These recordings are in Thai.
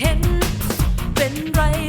เห็นเป็นไร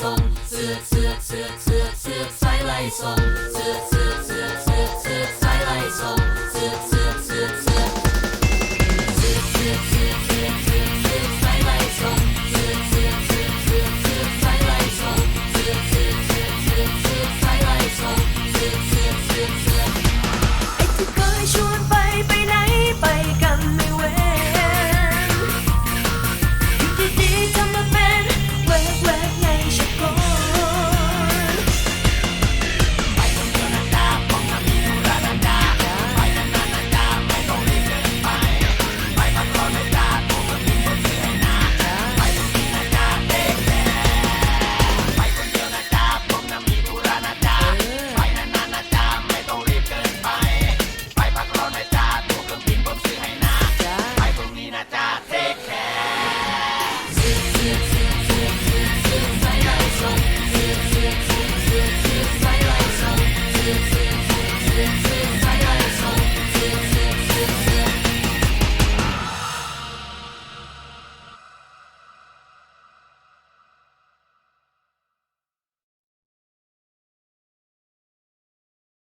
ส่งเสือกเสือกเสือกเสือกเสือกสายไล่ส่งเสือกเสือก